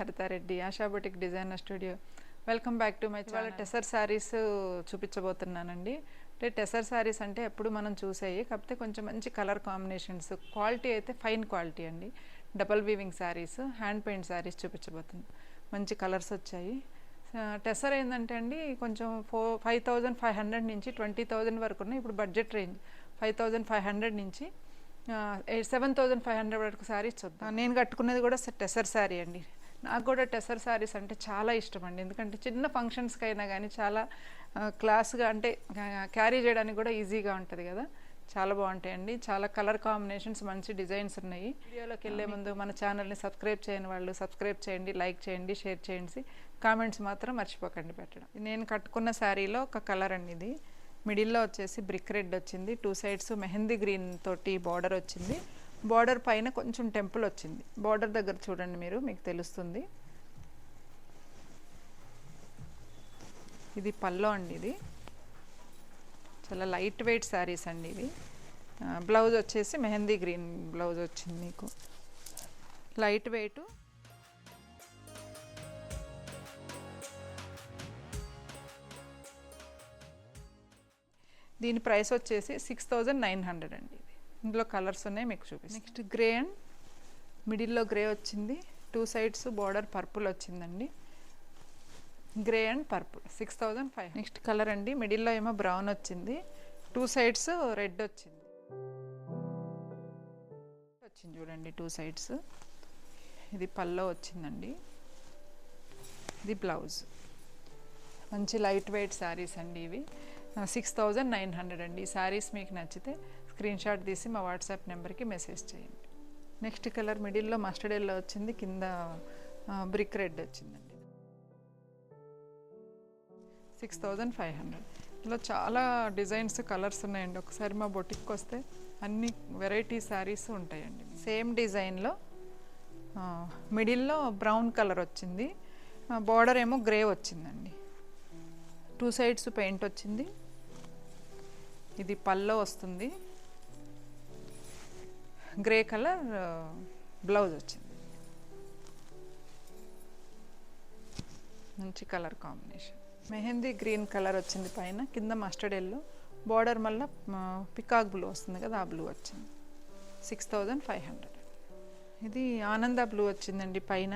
Haritha Reddy Asha boutique designer studio. Welcome back to my channel tussar sarees చూపించబోతున్నానండి. అంటే టెసర్ శారీస్ అంటే ఎప్పుడు మనం చూసేవి కాకపోతే కొంచెం మంచి కలర్ కాంబినేషన్స్. క్వాలిటీ అయితే ఫైన్ క్వాలిటీ అండి. Double weaving sarees hand paint sarees చూపించబోతున్నాను మంచి కలర్స్ వచ్చాయి. టెసర్ ఏంటంటే అండి కొంచెం four five thousand five hundred నుంచి ట్వంటీ థౌజండ్ వరకు ఉన్నాయి. ఇప్పుడు budget range five thousand five hundred నుంచి సెవెన్ థౌజండ్ ఫైవ్ హండ్రెడ్ వరకు శారీస్ చూద్దాం. నేను కట్టుకున్నది కూడా టెసర్ శారీ అండి. నాకు కూడా టెసర్ శారీస్ అంటే చాలా ఇష్టం అండి ఎందుకంటే చిన్న ఫంక్షన్స్కి అయినా కానీ చాలా క్లాస్గా అంటే క్యారీ చేయడానికి కూడా ఈజీగా ఉంటుంది కదా. చాలా బాగుంటాయండి. చాలా కలర్ కాంబినేషన్స్ మంచి డిజైన్స్ ఉన్నాయి. వీడియోలోకి వెళ్ళే ముందు మన ఛానల్ని సబ్స్క్రైబ్ చేయని వాళ్ళు సబ్స్క్రైబ్ చేయండి లైక్ చేయండి షేర్ చేయండి. కామెంట్స్ మాత్రం మర్చిపోకండి పెట్టడం. నేను కట్టుకున్న శారీలో ఒక కలర్ అండి ఇది. మిడిల్లో వచ్చేసి బ్రిక్ రెడ్ వచ్చింది. టూ సైడ్స్ మెహందీ గ్రీన్ తోటి బార్డర్ వచ్చింది. బార్డర్ పైన కొంచెం టెంపుల్ వచ్చింది. బార్డర్ దగ్గర చూడండి మీరు మీకు తెలుస్తుంది. ఇది పల్లో అండి ఇది. చాలా లైట్ వెయిట్ శారీస్ అండి ఇవి బ్లౌజ్ వచ్చేసి మెహందీ గ్రీన్ బ్లౌజ్ వచ్చింది మీకు. Light weight. దీని ప్రైస్ వచ్చేసి సిక్స్ థౌజండ్ నైన్ హండ్రెడ్ అండి. ఇందులో కలర్స్ ఉన్నాయి మీకు చూపిస్తాను నెక్స్ట్ గ్రే అండ్ మిడిల్లో గ్రే వచ్చింది. టూ సైడ్స్ బార్డర్ పర్పుల్ వచ్చిందండి. Grey and purple six thousand five next colour అండి మిడిల్లో ఏమో బ్రౌన్ వచ్చింది. టూ సైడ్స్ రెడ్ వచ్చింది. వచ్చింది చూడండి టూ సైడ్స్. ఇది పల్లో వచ్చిందండి. ఇది బ్లౌజ్. మంచి లైట్ వెయిట్ శారీస్ అండి ఇవి. సిక్స్ థౌజండ్ నైన్ హండ్రెడ్ అండి. ఈ శారీస్ మీకు నచ్చితే స్క్రీన్ షాట్ తీసి మా వాట్సాప్ నెంబర్కి మెసేజ్ చేయండి. నెక్స్ట్ కలర్ మిడిల్లో మస్టర్డ్ ఎల్లో వచ్చింది కింద బ్రిక్ రెడ్ వచ్చిందండి. Six thousand five hundred. ఇలా చాలా డిజైన్స్ కలర్స్ ఉన్నాయండి. ఒకసారి మా బొటిక్కి వస్తే అన్ని వెరైటీ శారీస్ ఉంటాయండి. సేమ్ డిజైన్లో మిడిల్లో బ్రౌన్ కలర్ వచ్చింది. బార్డర్ ఏమో గ్రే వచ్చిందండి. టూ సైడ్స్ పెయింట్ వచ్చింది. ఇది పల్లో వస్తుంది. గ్రే కలర్ బ్లౌజ్ వచ్చింది. మంచి colour combination. Mehndi green colour వచ్చింది పైన కింద మస్టర్డ్ ఎల్లో. బార్డర్ మళ్ళీ పికాక్ బ్లూ వస్తుంది కదా ఆ బ్లూ వచ్చింది. Six thousand five hundred. ఇది ఆనంద బ్లూ వచ్చిందండి పైన.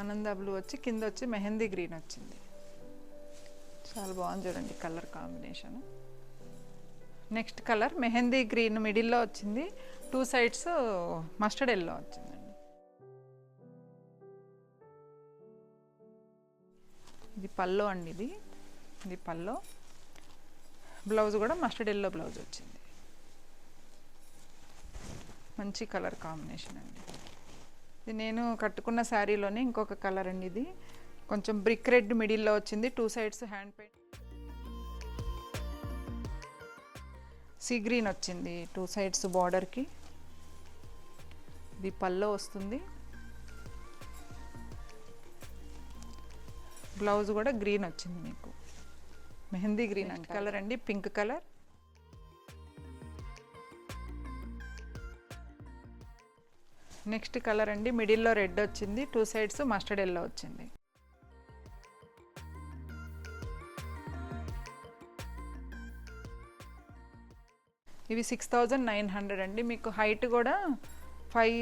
ఆనంద బ్లూ వచ్చి కింద వచ్చి మెహందీ గ్రీన్ వచ్చింది. చాలా బాగుంది చూడండి colour combination. Next colour mehndi green మిడిల్లో వచ్చింది. టూ సైడ్స్ మస్టర్డ్ ఎల్లో వచ్చిందండి. ఇది పల్లో అండి ఇది. ఇది పల్లో. బ్లౌజ్ కూడా మస్టర్డ్ ఎల్లో బ్లౌజ్ వచ్చింది. మంచి కలర్ కాంబినేషన్ అండి. ఇది నేను కట్టుకున్న శారీలోనే ఇంకొక కలర్ అండి ఇది. కొంచెం బ్రిక్ రెడ్ మిడిల్లో వచ్చింది. Two sides hand paint. Sea green వచ్చింది టూ సైడ్స్ బార్డర్కి. ఇది పల్లో వస్తుంది. బ్లౌజ్ కూడా గ్రీన్ వచ్చింది మీకు. మెహందీ గ్రీన్ అంటే కలర్ అండి పింక్ కలర్. నెక్స్ట్ కలర్ అండి మిడిల్లో రెడ్ వచ్చింది టూ సైడ్స్ మస్టర్డ్ ఎల్లో వచ్చింది. ఇవి సిక్స్ థౌజండ్ నైన్ హండ్రెడ్ అండి మీకు హైట్ కూడా ఫైవ్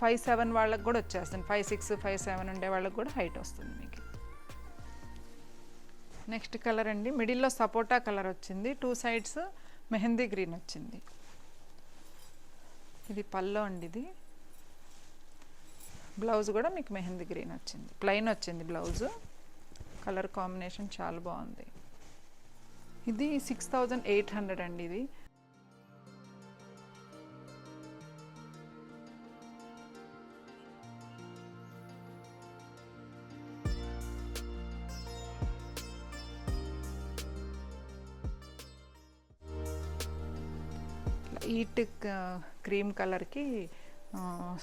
ఫైవ్ సెవెన్ వాళ్ళకి కూడా వచ్చేస్తుంది. ఫైవ్ సిక్స్ ఫైవ్ సెవెన్ ఉండే వాళ్ళకి కూడా హైట్ వస్తుంది మీకు. నెక్స్ట్ కలర్ అండి. మిడిల్లో సపోటా కలర్ వచ్చింది. టూ సైడ్స్ మెహందీ గ్రీన్ వచ్చింది. ఇది పల్లో అండి ఇది. బ్లౌజ్ కూడా మీకు మెహందీ గ్రీన్ వచ్చింది. ప్లెయిన్ వచ్చింది బ్లౌజ్. కలర్ కాంబినేషన్ చాలా బాగుంది. ఇది సిక్స్ థౌజండ్ ఎయిట్ హండ్రెడ్ అండి ఇది. ఈట్ క్రీమ్ కలర్కి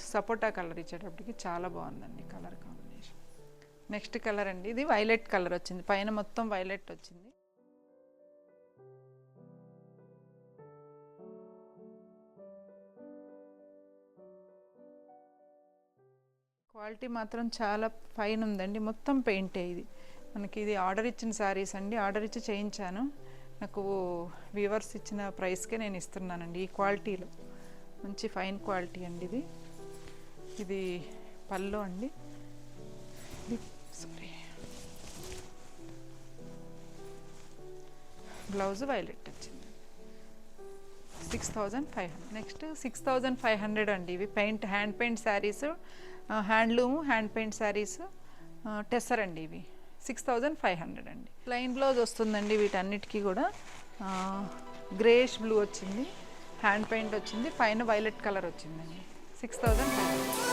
సపోటా కలర్ ఇచ్చేటప్పటికి చాలా బాగుందండి కలర్ కాంబినేషన్. నెక్స్ట్ కలర్ అండి ఇది వైలెట్ కలర్ వచ్చింది. పైన మొత్తం వైలెట్ వచ్చింది. క్వాలిటీ మాత్రం చాలా ఫైన్ ఉందండి. మొత్తం పెయింటే ఇది. మనకి ఇది ఆర్డర్ ఇచ్చిన శారీస్ అండి. ఆర్డర్ ఇచ్చి చేయించాను. నాకు వ్యూవర్స్ ఇచ్చిన ప్రైస్కే నేను ఇస్తున్నానండి. ఈ క్వాలిటీలో. మంచి ఫైన్ క్వాలిటీ అండి ఇది. ఇది పళ్ళు అండి. ఇది సారీ బ్లౌజ్ వైలెట్ వచ్చింది. Six thousand five hundred next six thousand five hundred అండి. ఇవి paint hand paint sarees handloom hand paint sarees tussar అండి ఇవి. సిక్స్ థౌజండ్ ఫైవ్ హండ్రెడ్ అండి. ప్లెయిన్ బ్లౌజ్ వస్తుందండి వీటన్నిటికీ కూడా. గ్రేష్ బ్లూ వచ్చింది. హ్యాండ్ పెయింట్ వచ్చింది. పైన వైలెట్ కలర్ వచ్చిందండి. Six thousand five hundred.